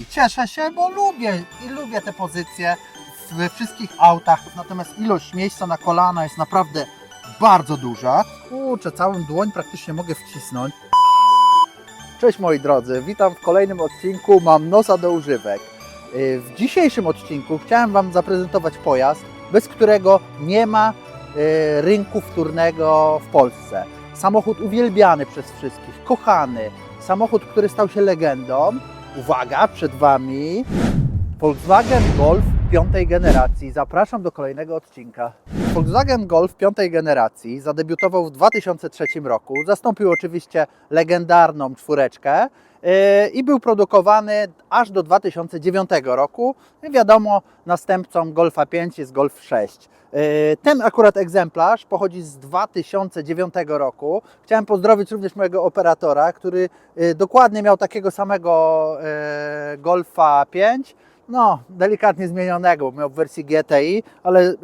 I cieszę się, bo lubię i lubię te pozycje we wszystkich autach. Natomiast ilość miejsca na kolana jest naprawdę bardzo duża. Kurczę, całą dłoń praktycznie mogę wcisnąć. Cześć moi drodzy, witam w kolejnym odcinku Mam nosa do używek. Yy, W dzisiejszym odcinku chciałem Wam zaprezentować pojazd, bez którego nie ma yy, rynku wtórnego w Polsce. Samochód uwielbiany przez wszystkich, kochany. Samochód, który stał się legendą. Uwaga, przed Wami Volkswagen Golf piątej generacji. Zapraszam do kolejnego odcinka. Volkswagen Golf piątej generacji zadebiutował w 2003 roku. Zastąpił oczywiście legendarną czwóreczkę i był produkowany aż do 2009 roku. Wiadomo, następcą Golfa 5 jest Golf 6. Yy, Ten akurat egzemplarz pochodzi z 2009 roku. Chciałem pozdrowić również mojego operatora, który yy, dokładnie miał takiego samego yy, Golfa 5 no, delikatnie zmienionego, miał w wersji GTI, ale y,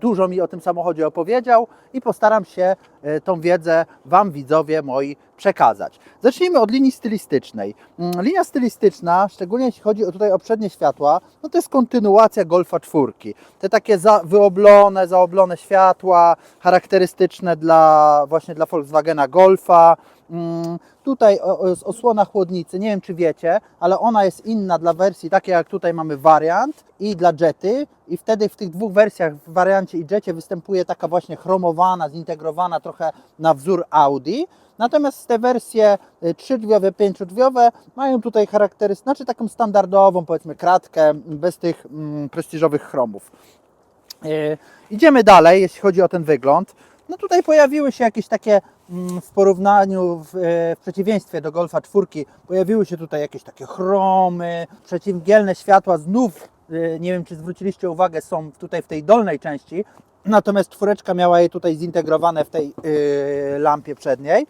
dużo mi o tym samochodzie opowiedział i postaram się y, tą wiedzę Wam, widzowie moi, przekazać. Zacznijmy od linii stylistycznej. Mm, Linia stylistyczna, szczególnie jeśli chodzi o tutaj o przednie światła, no to jest kontynuacja Golfa 4. Te takie za, wyoblone, zaoblone światła, charakterystyczne dla właśnie dla Volkswagena Golfa. Tutaj osłona chłodnicy, nie wiem czy wiecie, ale ona jest inna dla wersji takiej jak tutaj mamy wariant i dla Jety i wtedy w tych dwóch wersjach, w wariancie i Jetie występuje taka właśnie chromowana, zintegrowana trochę na wzór Audi. Natomiast te wersje y, trzydrzwiowe, pięciodrzwiowe mają tutaj charakterystyczną, znaczy taką standardową powiedzmy kratkę bez tych mm, prestiżowych chromów. E, Idziemy dalej, jeśli chodzi o ten wygląd. No tutaj pojawiły się jakieś takie mm, w porównaniu, w, e, w przeciwieństwie do Golfa 4, pojawiły się tutaj jakieś takie chromy, przeciwmgielne światła, znów e, nie wiem czy zwróciliście uwagę, są tutaj w tej dolnej części, natomiast czwóreczka miała je tutaj zintegrowane w tej e, lampie przedniej.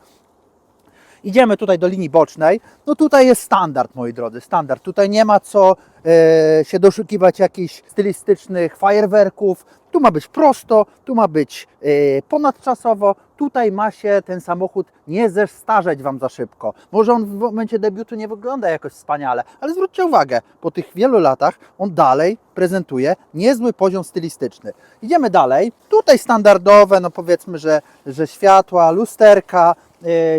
Idziemy tutaj do linii bocznej. No tutaj jest standard, moi drodzy, standard. Tutaj nie ma co e, się doszukiwać jakichś stylistycznych fajerwerków. Tu ma być prosto, tu ma być e, ponadczasowo. Tutaj ma się ten samochód nie zestarzeć Wam za szybko. Może on w momencie debiutu nie wygląda jakoś wspaniale, ale zwróćcie uwagę, po tych wielu latach on dalej prezentuje niezły poziom stylistyczny. Idziemy dalej. Tutaj standardowe, no powiedzmy, że, że światła, lusterka,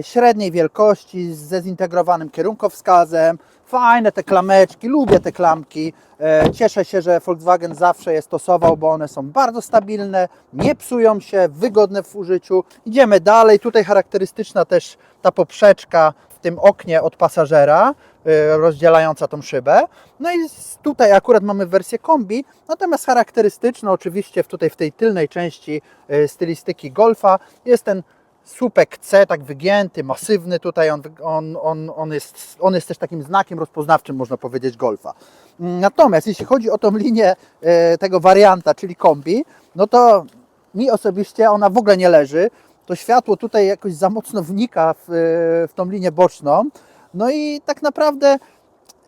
średniej wielkości ze zintegrowanym kierunkowskazem. Fajne te klameczki, lubię te klamki. E, Cieszę się, że Volkswagen zawsze je stosował, bo one są bardzo stabilne, nie psują się, wygodne w użyciu. Idziemy dalej. Tutaj charakterystyczna też ta poprzeczka w tym oknie od pasażera, e, rozdzielająca tą szybę. No i tutaj akurat mamy wersję kombi, natomiast charakterystyczna oczywiście tutaj w tej tylnej części e, stylistyki Golfa jest ten słupek C, tak wygięty, masywny tutaj, on, on, on, on, jest, on jest też takim znakiem rozpoznawczym, można powiedzieć, Golfa. Mm, Natomiast jeśli chodzi o tą linię e, tego warianta, czyli kombi, no to mi osobiście ona w ogóle nie leży. To światło tutaj jakoś za mocno wnika w, e, w tą linię boczną. No i tak naprawdę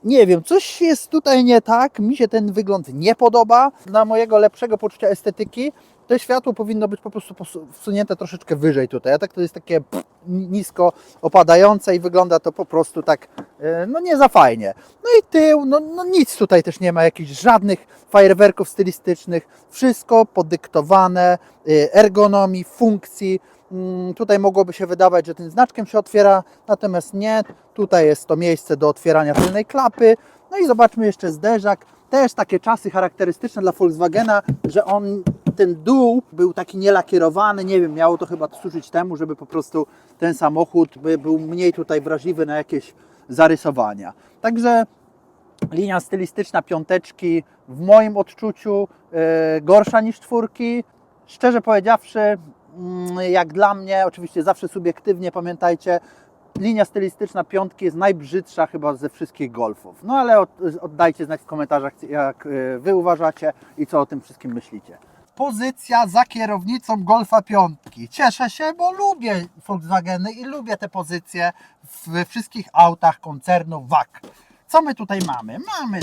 nie wiem, coś jest tutaj nie tak, mi się ten wygląd nie podoba. Dla mojego lepszego poczucia estetyki to światło powinno być po prostu wsunięte troszeczkę wyżej tutaj, a tak to jest takie nisko opadające i wygląda to po prostu tak, e, no nie za fajnie. No i tył, no, no nic tutaj też nie ma, jakichś żadnych fajerwerków stylistycznych, wszystko podyktowane e, ergonomii, funkcji, Mm, Tutaj mogłoby się wydawać, że tym znaczkiem się otwiera, natomiast nie. Tutaj jest to miejsce do otwierania tylnej klapy. No i zobaczmy jeszcze zderzak. Też takie czasy charakterystyczne dla Volkswagena, że on, ten dół był taki nielakierowany. Nie wiem, miało to chyba służyć temu, żeby po prostu ten samochód by był mniej tutaj wrażliwy na jakieś zarysowania. Także linia stylistyczna piąteczki w moim odczuciu e, gorsza niż czwórki. Szczerze powiedziawszy, mm, jak dla mnie, oczywiście zawsze subiektywnie pamiętajcie, linia stylistyczna piątki jest najbrzydsza chyba ze wszystkich golfów. No ale od, oddajcie znać w komentarzach, jak e, Wy uważacie i co o tym wszystkim myślicie. Pozycja za kierownicą Golfa piątki. Cieszę się, bo lubię Volkswageny i lubię te pozycje we wszystkich autach koncernu WAG. Co my tutaj mamy? Mamy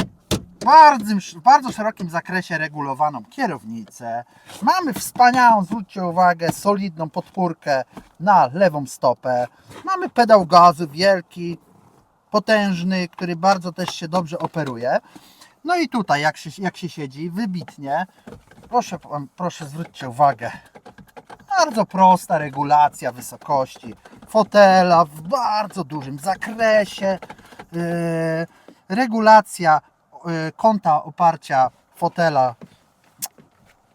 bardzo, w bardzo szerokim zakresie regulowaną kierownicę. Mamy wspaniałą, zwróćcie uwagę, solidną podpórkę na lewą stopę. Mamy pedał gazu wielki, potężny, który bardzo też się dobrze operuje. No i tutaj, jak się, jak się siedzi, wybitnie. Proszę, proszę zwróćcie uwagę. Bardzo prosta regulacja wysokości fotela w bardzo dużym zakresie. Yy, regulacja yy, kąta oparcia fotela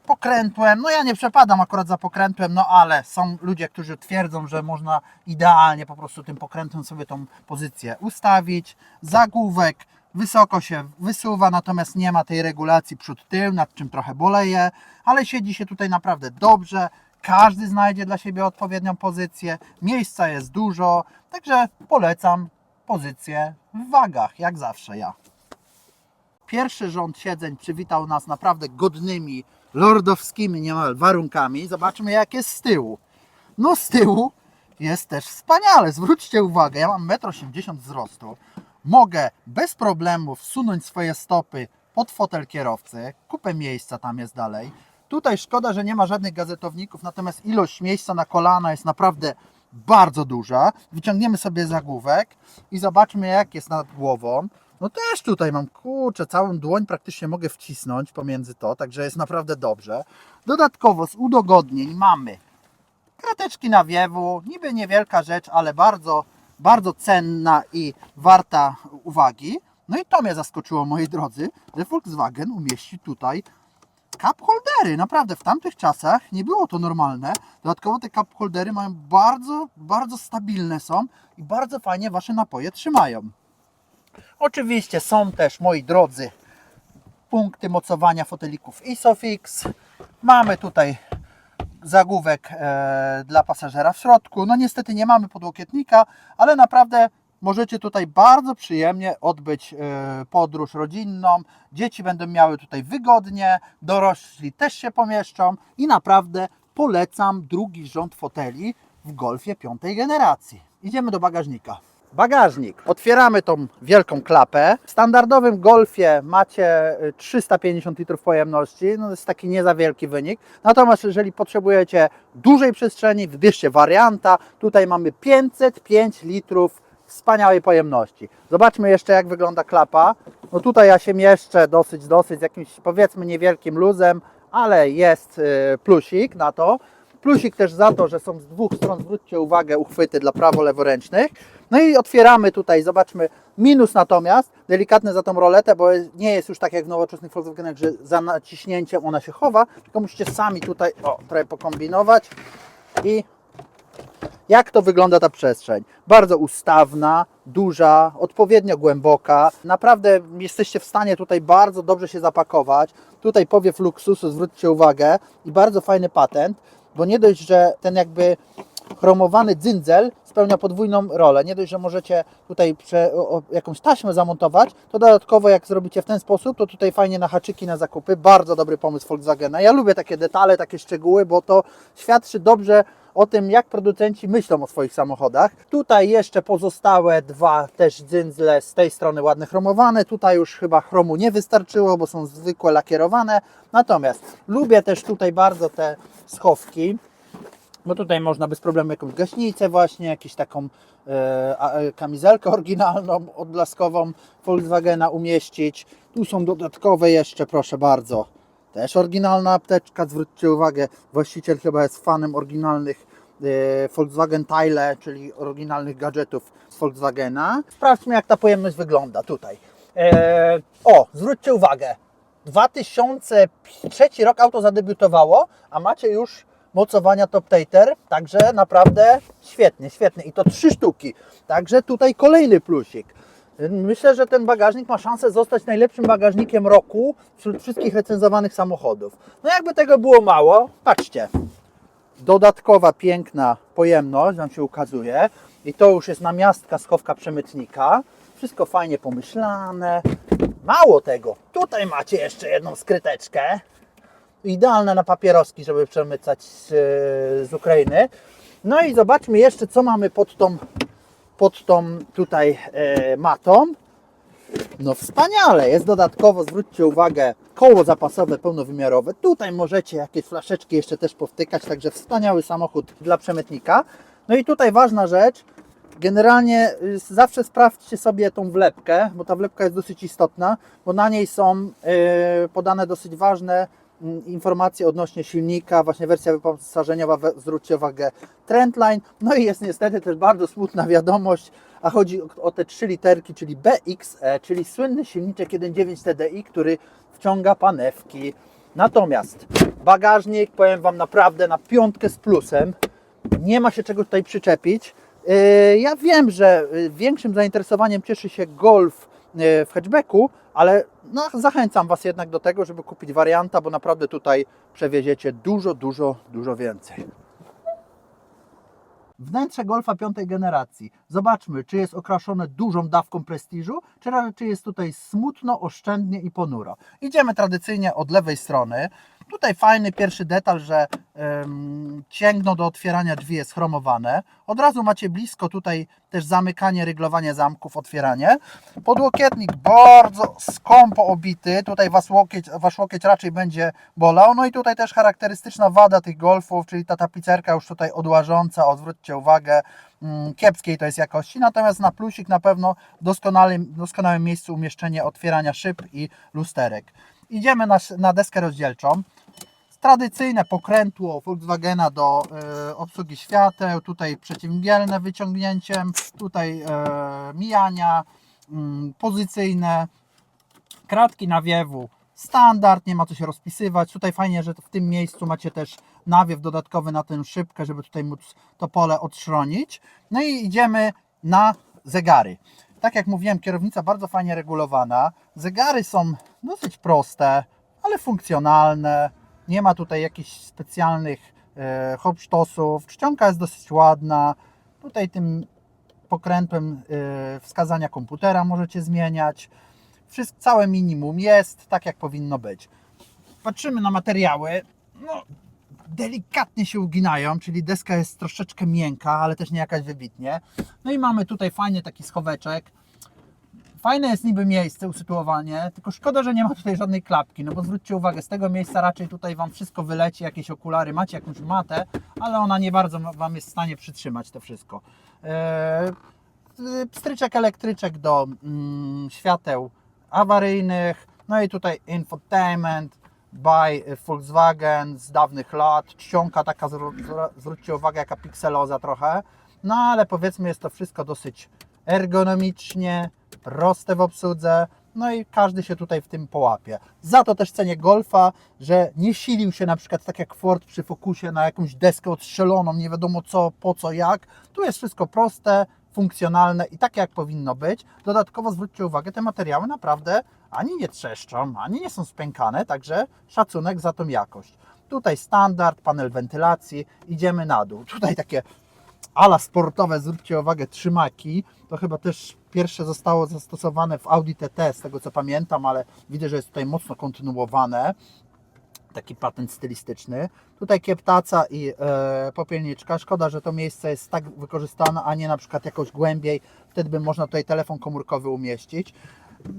pokrętłem. No ja nie przepadam akurat za pokrętłem, no ale są ludzie, którzy twierdzą, że można idealnie po prostu tym pokrętłem sobie tą pozycję ustawić. Zagłówek wysoko się wysuwa, natomiast nie ma tej regulacji przód-tył, nad czym trochę boleje, ale siedzi się tutaj naprawdę dobrze. Każdy znajdzie dla siebie odpowiednią pozycję. Miejsca jest dużo, także polecam pozycję w wagach, jak zawsze ja. Pierwszy rząd siedzeń przywitał nas naprawdę godnymi, lordowskimi niemal warunkami. Zobaczmy, jak jest z tyłu. No, z tyłu jest też wspaniale. Zwróćcie uwagę, ja mam 1,80 m wzrostu. Mogę bez problemu wsunąć swoje stopy pod fotel kierowcy. Kupę miejsca tam jest dalej. Tutaj szkoda, że nie ma żadnych gazetowników, natomiast ilość miejsca na kolana jest naprawdę bardzo duża. Wyciągniemy sobie zagłówek i zobaczmy, jak jest nad głową. No też tutaj mam, kurczę, całą dłoń praktycznie mogę wcisnąć pomiędzy to, także jest naprawdę dobrze. Dodatkowo z udogodnień mamy krateczki nawiewu, niby niewielka rzecz, ale bardzo, bardzo cenna i warta uwagi. No i to mnie zaskoczyło, moi drodzy, że Volkswagen umieści tutaj cup holdery. Naprawdę w tamtych czasach nie było to normalne. Dodatkowo te cup holdery mają bardzo, bardzo stabilne są i bardzo fajnie Wasze napoje trzymają. Oczywiście są też, moi drodzy, punkty mocowania fotelików Isofix. Mamy tutaj zagłówek e, dla pasażera w środku. No niestety nie mamy podłokietnika, ale naprawdę możecie tutaj bardzo przyjemnie odbyć e, podróż rodzinną. Dzieci będą miały tutaj wygodnie, dorośli też się pomieszczą i naprawdę polecam drugi rząd foteli w Golfie piątej generacji. Idziemy do bagażnika. Bagażnik. Otwieramy tą wielką klapę. W standardowym Golfie macie y, 350 litrów pojemności. No to jest taki nie za wielki wynik. Natomiast jeżeli potrzebujecie dużej przestrzeni, wybierzcie warianta. Tutaj mamy 505 litrów wspaniałej pojemności. Zobaczmy jeszcze jak wygląda klapa. No tutaj ja się mieszczę dosyć, dosyć z jakimś powiedzmy niewielkim luzem, ale jest y, plusik na to. Plusik też za to, że są z dwóch stron, zwróćcie uwagę, uchwyty dla prawo-leworęcznych. No i otwieramy tutaj, zobaczmy, minus natomiast, delikatny za tą roletę, bo nie jest już tak jak w nowoczesnych Volkswagenach, że za naciśnięciem ona się chowa, tylko musicie sami tutaj o, trochę pokombinować i jak to wygląda ta przestrzeń? Bardzo ustawna, duża, odpowiednio głęboka. Naprawdę jesteście w stanie tutaj bardzo dobrze się zapakować. Tutaj powiew luksusu, zwróćcie uwagę, i bardzo fajny patent, bo nie dość, że ten jakby chromowany dzyndzel spełnia podwójną rolę. Nie dość, że możecie tutaj prze, o, jakąś taśmę zamontować, to dodatkowo jak zrobicie w ten sposób, to tutaj fajnie na haczyki na zakupy. Bardzo dobry pomysł Volkswagena. Ja lubię takie detale, takie szczegóły, bo to świadczy dobrze o tym, jak producenci myślą o swoich samochodach. Tutaj jeszcze pozostałe dwa też dzyndzle z tej strony ładne chromowane. Tutaj już chyba chromu nie wystarczyło, bo są zwykłe lakierowane. Natomiast lubię też tutaj bardzo te schowki. Bo tutaj można bez problemu jakąś gaśnicę właśnie, jakąś taką e, a, e, kamizelkę oryginalną, odblaskową Volkswagena umieścić. Tu są dodatkowe jeszcze, proszę bardzo. Też oryginalna apteczka, zwróćcie uwagę, właściciel chyba jest fanem oryginalnych e, Volkswagen Tile, czyli oryginalnych gadżetów z Volkswagena. Sprawdźmy jak ta pojemność wygląda tutaj. E, o, zwróćcie uwagę, 2003 rok auto zadebiutowało, a macie już mocowania Top Tater, także naprawdę świetnie, świetnie i to trzy sztuki. Także tutaj kolejny plusik. Myślę, że ten bagażnik ma szansę zostać najlepszym bagażnikiem roku wśród wszystkich recenzowanych samochodów. No jakby tego było mało, patrzcie. Dodatkowa piękna pojemność nam się ukazuje i to już jest namiastka schowka przemytnika. Wszystko fajnie pomyślane. Mało tego, tutaj macie jeszcze jedną skryteczkę idealne na papieroski, żeby przemycać z, z Ukrainy. No i zobaczmy jeszcze, co mamy pod tą, pod tą tutaj e, matą. No wspaniale, jest dodatkowo, zwróćcie uwagę, koło zapasowe pełnowymiarowe. Tutaj możecie jakieś flaszeczki jeszcze też powtykać, także wspaniały samochód dla przemytnika. No i tutaj ważna rzecz, Generalnie y, zawsze sprawdźcie sobie tą wlepkę, bo ta wlepka jest dosyć istotna, bo na niej są y, podane dosyć ważne informacje odnośnie silnika, właśnie wersja wyposażeniowa, zwróćcie uwagę, Trendline. No i jest niestety też bardzo smutna wiadomość, a chodzi o, te trzy literki, czyli BXE, czyli słynny silniczek 1.9 TDI, który wciąga panewki. Natomiast bagażnik, powiem Wam naprawdę na piątkę z plusem, nie ma się czego tutaj przyczepić. Yy, Ja wiem, że yy, większym zainteresowaniem cieszy się Golf w hatchbacku, ale no, zachęcam Was jednak do tego, żeby kupić warianta, bo naprawdę tutaj przewieziecie dużo, dużo, dużo więcej. Wnętrze Golfa piątej generacji. Zobaczmy, czy jest okraszone dużą dawką prestiżu, czy raczej jest tutaj smutno, oszczędnie i ponuro. Idziemy tradycyjnie od lewej strony. Tutaj fajny pierwszy detal, że em, cięgno do otwierania drzwi jest chromowane. Od razu macie blisko tutaj też zamykanie, ryglowanie zamków, otwieranie. Podłokietnik bardzo skąpo obity. Tutaj was łokieć, wasz łokieć raczej będzie bolał. No i tutaj też charakterystyczna wada tych golfów, czyli ta tapicerka już tutaj odłażąca, odwróćcie uwagę, mm, kiepskiej to jest jakości. Natomiast na plusik na pewno doskonałym, doskonałym miejscu umieszczenie otwierania szyb i lusterek. Idziemy na, na deskę rozdzielczą tradycyjne pokrętło Volkswagena do e, obsługi świateł, tutaj przeciwmgielne wyciągnięciem, tutaj e, mijania, mm, pozycyjne, kratki nawiewu, standard, nie ma co się rozpisywać. Tutaj fajnie, że w tym miejscu macie też nawiew dodatkowy na tę szybkę, żeby tutaj móc to pole odszronić. No i idziemy na zegary. Tak jak mówiłem, kierownica bardzo fajnie regulowana. Zegary są dosyć proste, ale funkcjonalne. Nie ma tutaj jakichś specjalnych e, hopsztosów. Czcionka jest dosyć ładna. Tutaj tym pokrętłem e, wskazania komputera możecie zmieniać. Wszystko, całe minimum jest tak, jak powinno być. Patrzymy na materiały. No, delikatnie się uginają, czyli deska jest troszeczkę miękka, ale też nie jakaś wybitnie. No i mamy tutaj fajny taki schoweczek. Fajne jest niby miejsce, usytuowanie, tylko szkoda, że nie ma tutaj żadnej klapki, no bo zwróćcie uwagę, z tego miejsca raczej tutaj Wam wszystko wyleci, jakieś okulary, macie jakąś matę, ale ona nie bardzo Wam jest w stanie przytrzymać to wszystko. Eee, pstryczek elektryczek do mm, świateł awaryjnych, no i tutaj infotainment by Volkswagen z dawnych lat, czcionka taka, zwró- zwró- zwróćcie uwagę, jaka pikseloza trochę, no ale powiedzmy jest to wszystko dosyć ergonomicznie, proste w obsłudze, no i każdy się tutaj w tym połapie. Za to też cenię Golfa, że nie silił się na przykład tak jak Ford przy Focusie na jakąś deskę odstrzeloną, nie wiadomo co, po co, jak. Tu jest wszystko proste, funkcjonalne i takie jak powinno być. Dodatkowo zwróćcie uwagę, te materiały naprawdę ani nie trzeszczą, ani nie są spękane, także szacunek za tą jakość. Tutaj standard, panel wentylacji, idziemy na dół. Tutaj takie ala sportowe, zwróćcie uwagę, trzymaki. To chyba też pierwsze zostało zastosowane w Audi TT, z tego co pamiętam, ale widzę, że jest tutaj mocno kontynuowane. Taki patent stylistyczny. Tutaj kieptaca i e, popielniczka. Szkoda, że to miejsce jest tak wykorzystane, a nie na przykład jakoś głębiej. Wtedy by można tutaj telefon komórkowy umieścić.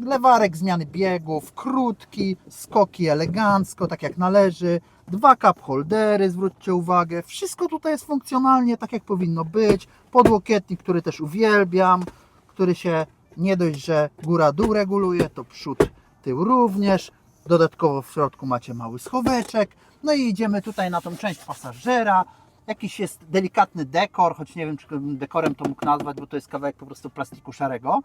Lewarek zmiany biegów, krótki, skoki elegancko, tak jak należy. Dwa cup holdery, zwróćcie uwagę. Wszystko tutaj jest funkcjonalnie tak jak powinno być. Podłokietnik, który też uwielbiam, który się nie dość, że góra-dół reguluje, to przód, tył również. Dodatkowo w środku macie mały schoweczek. No i idziemy tutaj na tą część pasażera. Jakiś jest delikatny dekor, choć nie wiem, czy dekorem to mógł nazwać, bo to jest kawałek po prostu plastiku szarego.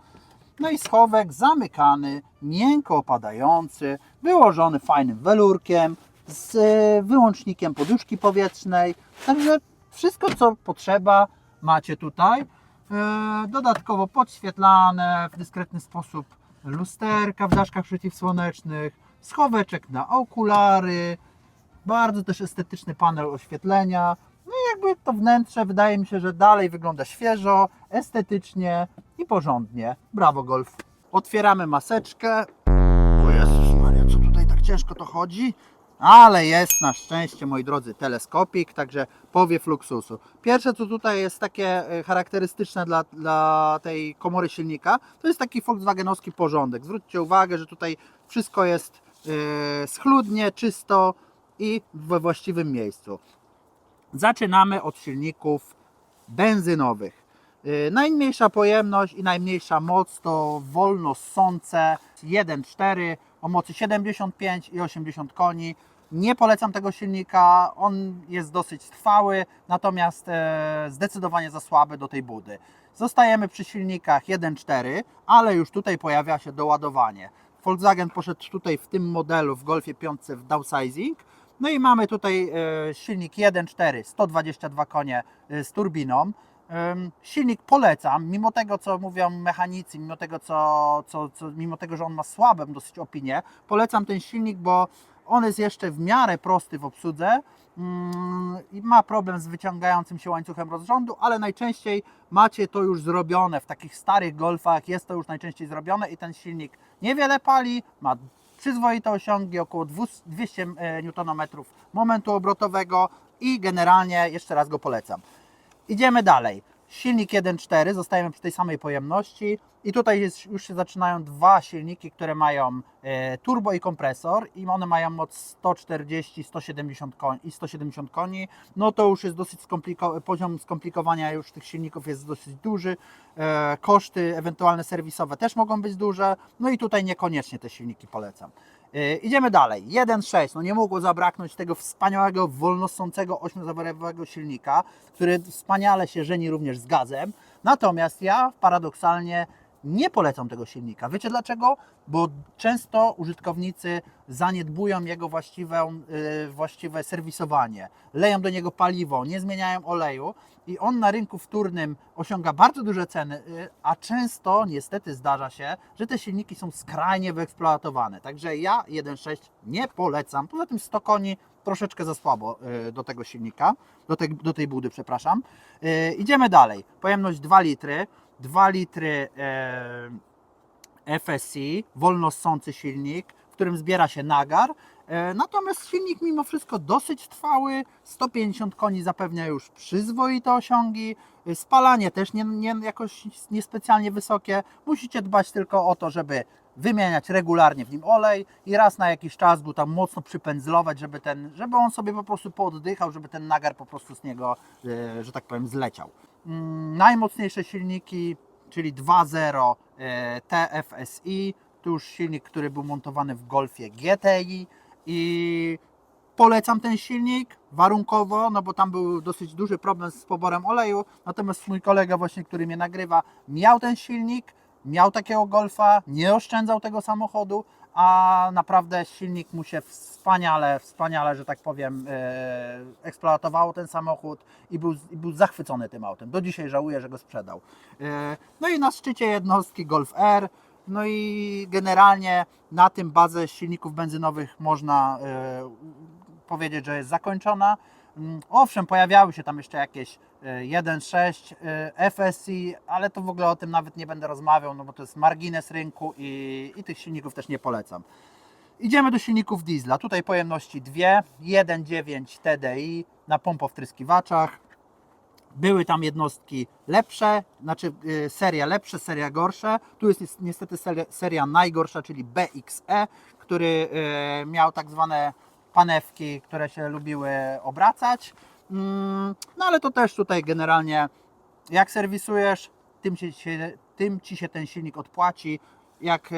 No i schowek zamykany, miękko opadający, wyłożony fajnym welurkiem, z e, wyłącznikiem poduszki powietrznej. Także wszystko, co potrzeba, macie tutaj. E, Dodatkowo podświetlane w dyskretny sposób lusterka w daszkach przeciwsłonecznych, schoweczek na okulary, bardzo też estetyczny panel oświetlenia. No i jakby to wnętrze wydaje mi się, że dalej wygląda świeżo, estetycznie i porządnie. Brawo Golf. Otwieramy maseczkę. O Jezus Maria, co tutaj tak ciężko to chodzi? Ale jest na szczęście, moi drodzy, teleskopik, także powiew luksusu. Pierwsze, co tutaj jest takie e, charakterystyczne dla, dla tej komory silnika, to jest taki Volkswagenowski porządek. Zwróćcie uwagę, że tutaj wszystko jest e, schludnie, czysto i we właściwym miejscu. Zaczynamy od silników benzynowych. Yy, Najmniejsza pojemność i najmniejsza moc to wolno ssące 1.4 o mocy 75 i 80 koni. Nie polecam tego silnika, on jest dosyć trwały, natomiast e, zdecydowanie za słaby do tej budy. Zostajemy przy silnikach 1.4, ale już tutaj pojawia się doładowanie. Volkswagen poszedł tutaj w tym modelu w Golfie 5 w downsizing. No i mamy tutaj e, silnik 1.4, 122 konie e, z turbiną. Silnik polecam, mimo tego co mówią mechanicy, mimo tego, co, co, co, mimo tego, że on ma słabą dosyć opinię, polecam ten silnik, bo on jest jeszcze w miarę prosty w obsłudze mm, i ma problem z wyciągającym się łańcuchem rozrządu, ale najczęściej macie to już zrobione w takich starych golfach, jest to już najczęściej zrobione i ten silnik niewiele pali, ma przyzwoite osiągi, około 200 Nm momentu obrotowego i generalnie jeszcze raz go polecam. Idziemy dalej. Silnik 1.4, zostajemy przy tej samej pojemności i tutaj jest, już się zaczynają dwa silniki, które mają e, turbo i kompresor i one mają moc 140, 170 koni, i 170 koni. No to już jest dosyć skomplikowane, poziom skomplikowania już tych silników jest dosyć duży. E, koszty ewentualne serwisowe też mogą być duże. No i tutaj niekoniecznie te silniki polecam. E, Idziemy dalej. 1.6. No nie mogło zabraknąć tego wspaniałego, wolnosącego 8-zawodowego silnika, który wspaniale się żeni również z gazem. Natomiast ja paradoksalnie nie polecam tego silnika. Wiecie dlaczego? Bo często użytkownicy zaniedbują jego właściwe, yy, właściwe serwisowanie, leją do niego paliwo, nie zmieniają oleju i on na rynku wtórnym osiąga bardzo duże ceny, yy, a często niestety zdarza się, że te silniki są skrajnie wyeksploatowane. Także ja 1.6 nie polecam. Poza tym 100 koni troszeczkę za słabo yy, do tego silnika, do tej, do tej budy, przepraszam. Idziemy dalej. Pojemność 2 litry. 2 litry e, FSI, wolno ssący silnik, w którym zbiera się nagar. E, natomiast silnik mimo wszystko dosyć trwały, 150 koni zapewnia już przyzwoite osiągi, E, spalanie też nie, nie, jakoś niespecjalnie wysokie. Musicie dbać tylko o to, żeby wymieniać regularnie w nim olej i raz na jakiś czas go tam mocno przypędzlować, żeby, ten, żeby on sobie po prostu pooddychał, żeby ten nagar po prostu z niego, e, że tak powiem, zleciał. Mm, najmocniejsze silniki, czyli 2.0 e, TFSI, to już silnik, który był montowany w Golfie GTI i polecam ten silnik warunkowo, no bo tam był dosyć duży problem z poborem oleju, natomiast mój kolega właśnie, który mnie nagrywa, miał ten silnik, miał takiego Golfa, nie oszczędzał tego samochodu, a naprawdę silnik mu się wspaniale, wspaniale, że tak powiem, e, eksploatowało ten samochód i był, i był zachwycony tym autem. Do dzisiaj żałuję, że go sprzedał. E, no i na szczycie jednostki Golf R, no i generalnie na tym bazę silników benzynowych można e, powiedzieć, że jest zakończona. Mm, Owszem, pojawiały się tam jeszcze jakieś e, 1.6 e, FSI, ale to w ogóle o tym nawet nie będę rozmawiał, no bo to jest margines rynku i, i tych silników też nie polecam. Idziemy do silników diesla. Tutaj pojemności dwie, 1.9 TDI na pompowtryskiwaczach. Były tam jednostki lepsze, znaczy y, seria lepsze, seria gorsze. Tu jest nies- niestety seria, najgorsza, czyli BXE, który y, miał tak zwane panewki, które się lubiły obracać. Mm, No ale to też tutaj generalnie jak serwisujesz, tym, się, tym ci się ten silnik odpłaci. Jak e,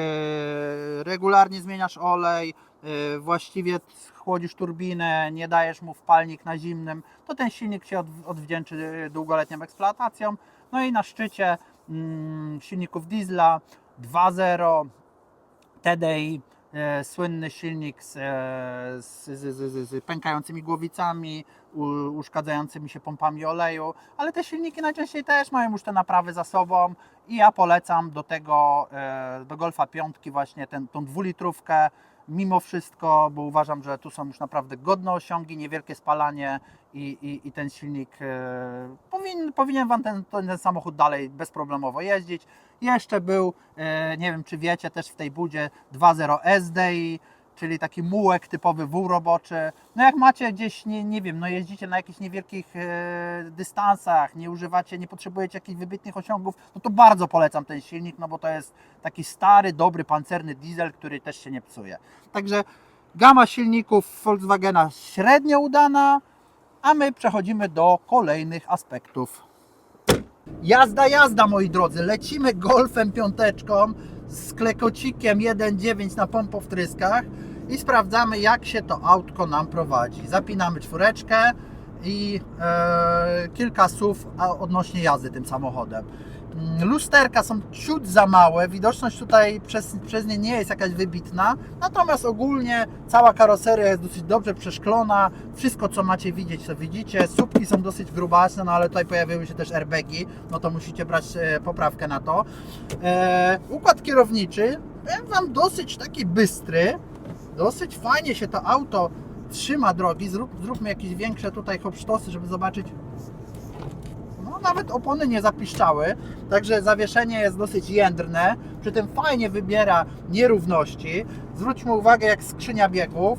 regularnie zmieniasz olej, e, właściwie chłodzisz turbinę, nie dajesz mu wpalnik na zimnym, to ten silnik się od, odwdzięczy długoletnią eksploatacją. No i na szczycie mm, silników diesla 2.0 TDI, e, słynny silnik z, e, z, z, z, pękającymi głowicami, u, uszkadzającymi się pompami oleju, ale te silniki najczęściej też mają już te naprawy za sobą i ja polecam do tego, e, do Golfa piątki właśnie ten, tą dwulitrówkę mimo wszystko, bo uważam, że tu są już naprawdę godne osiągi, niewielkie spalanie i, i, i ten silnik e, powinien, Wam ten, ten samochód dalej bezproblemowo jeździć. Jeszcze był, e, nie wiem czy wiecie, też w tej budzie 2.0 SDI, czyli taki mułek typowy wół roboczy. No jak macie gdzieś, nie, nie wiem, no jeździcie na jakichś niewielkich e, dystansach, nie używacie, nie potrzebujecie jakichś wybitnych osiągów, no to bardzo polecam ten silnik, no bo to jest taki stary, dobry, pancerny diesel, który też się nie psuje. Także gama silników Volkswagena średnio udana, a my przechodzimy do kolejnych aspektów. Jazda, jazda moi drodzy, lecimy golfem piąteczką z klekocikiem 1.9 na pompowtryskach i sprawdzamy jak się to autko nam prowadzi. Zapinamy czwóreczkę i e, kilka słów odnośnie jazdy tym samochodem. Mm, Lusterka są ciut za małe, widoczność tutaj przez, przez nie nie jest jakaś wybitna, natomiast ogólnie cała karoseria jest dosyć dobrze przeszklona, wszystko co macie widzieć to widzicie, słupki są dosyć grubaśne, no ale tutaj pojawiły się też airbagi, no to musicie brać e, poprawkę na to. E, układ kierowniczy, powiem Wam dosyć taki bystry, dosyć fajnie się to auto trzyma drogi, Zrób, zróbmy jakieś większe tutaj hopsztosy, żeby zobaczyć no nawet opony nie zapiszczały, także zawieszenie jest dosyć jędrne, przy tym fajnie wybiera nierówności. Zwróćmy uwagę jak skrzynia biegów,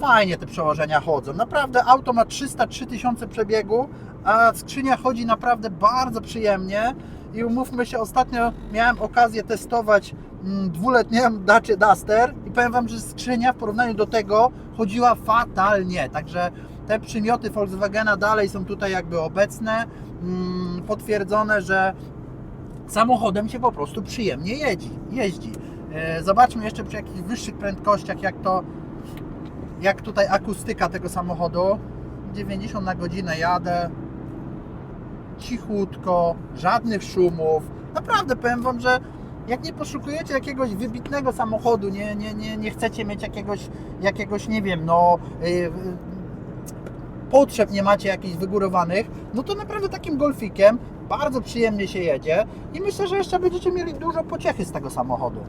fajnie te przełożenia chodzą. Naprawdę auto ma 303 tysiące przebiegu, a skrzynia chodzi naprawdę bardzo przyjemnie i umówmy się, ostatnio miałem okazję testować mm, dwuletnią Dacia Duster i powiem Wam, że skrzynia w porównaniu do tego chodziła fatalnie, także te przymioty Volkswagena dalej są tutaj jakby obecne, mm, potwierdzone, że samochodem się po prostu przyjemnie jeździ. jeździ. E, Zobaczmy jeszcze przy jakichś wyższych prędkościach, jak to, jak tutaj akustyka tego samochodu. 90 na godzinę jadę, cichutko, żadnych szumów. Naprawdę powiem Wam, że jak nie poszukujecie jakiegoś wybitnego samochodu, nie, nie, nie, nie chcecie mieć jakiegoś, jakiegoś, nie wiem, no, yy, potrzeb nie macie jakichś wygórowanych, no to naprawdę takim golfikiem bardzo przyjemnie się jedzie i myślę, że jeszcze będziecie mieli dużo pociechy z tego samochodu.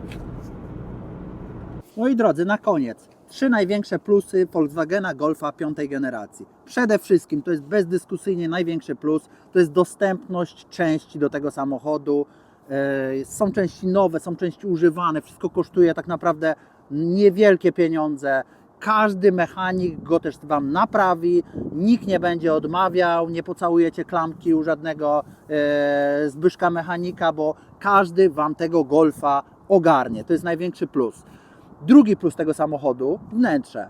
Moi drodzy, na koniec. Trzy największe plusy Volkswagena Golfa piątej generacji. Przede wszystkim to jest bezdyskusyjnie największy plus, to jest dostępność części do tego samochodu. E, Są części nowe, są części używane, wszystko kosztuje tak naprawdę niewielkie pieniądze. Każdy mechanik go też Wam naprawi, nikt nie będzie odmawiał, nie pocałujecie klamki u żadnego e, Zbyszka mechanika, bo każdy Wam tego Golfa ogarnie. To jest największy plus. Drugi plus tego samochodu wnętrze.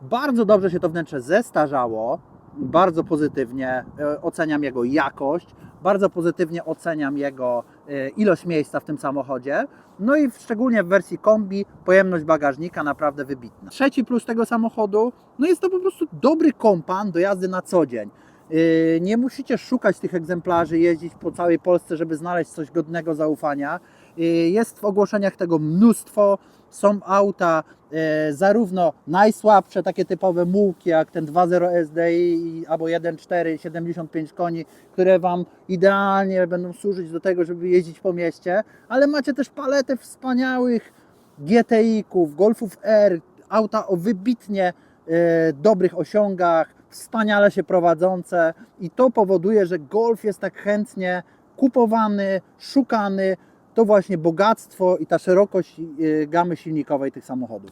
Bardzo dobrze się to wnętrze zestarzało, bardzo pozytywnie e, oceniam jego jakość, bardzo pozytywnie oceniam jego e, ilość miejsca w tym samochodzie. No i szczególnie w wersji kombi pojemność bagażnika naprawdę wybitna. Trzeci plus tego samochodu, no jest to po prostu dobry kompan do jazdy na co dzień. Yy, Nie musicie szukać tych egzemplarzy, jeździć po całej Polsce, żeby znaleźć coś godnego zaufania. Yy, Jest w ogłoszeniach tego mnóstwo. Są auta e, zarówno najsłabsze, takie typowe mułki, jak ten 2.0 SDI albo 1.4, 75 koni, które Wam idealnie będą służyć do tego, żeby jeździć po mieście, ale macie też paletę wspaniałych GTI-ków, Golfów R, auta o wybitnie e, dobrych osiągach, wspaniale się prowadzące i to powoduje, że Golf jest tak chętnie kupowany, szukany. To właśnie bogactwo i ta szerokość e, gamy silnikowej tych samochodów.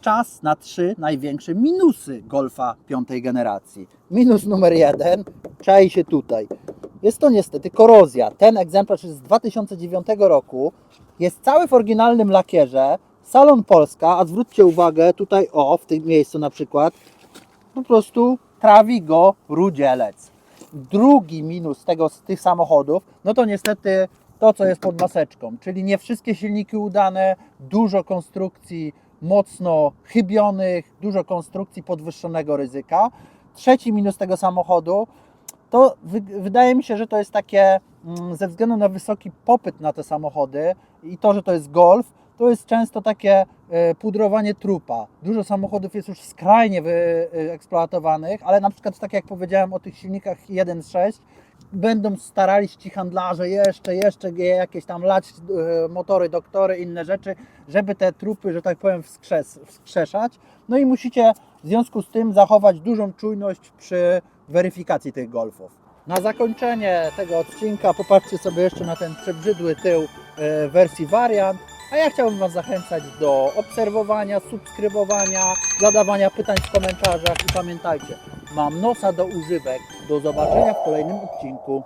Czas na trzy największe minusy Golfa piątej generacji. Minus numer jeden, czai się tutaj. Jest to niestety korozja. Ten egzemplarz jest z 2009 roku. Jest cały w oryginalnym lakierze. Salon Polska, a zwróćcie uwagę, tutaj o, w tym miejscu na przykład, po prostu trawi go rudzielec. Drugi minus tego, z tych samochodów, no to niestety to, co jest pod maseczką, czyli nie wszystkie silniki udane, dużo konstrukcji mocno chybionych, dużo konstrukcji podwyższonego ryzyka. Trzeci minus tego samochodu, to wy, wydaje mi się, że to jest takie mm, ze względu na wysoki popyt na te samochody i to, że to jest Golf, to jest często takie e, pudrowanie trupa. Dużo samochodów jest już skrajnie wyeksploatowanych, ale na przykład tak jak powiedziałem o tych silnikach 1.6, będą starali się ci handlarze jeszcze, jeszcze je jakieś tam lać e, motory, doktory, inne rzeczy, żeby te trupy, że tak powiem, wskrzes, wskrzeszać. No i musicie w związku z tym zachować dużą czujność przy weryfikacji tych golfów. Na zakończenie tego odcinka popatrzcie sobie jeszcze na ten przebrzydły tył e, wersji wariant. A ja chciałbym Was zachęcać do obserwowania, subskrybowania, zadawania pytań w komentarzach i pamiętajcie, mam nosa do używek. Do zobaczenia w kolejnym odcinku.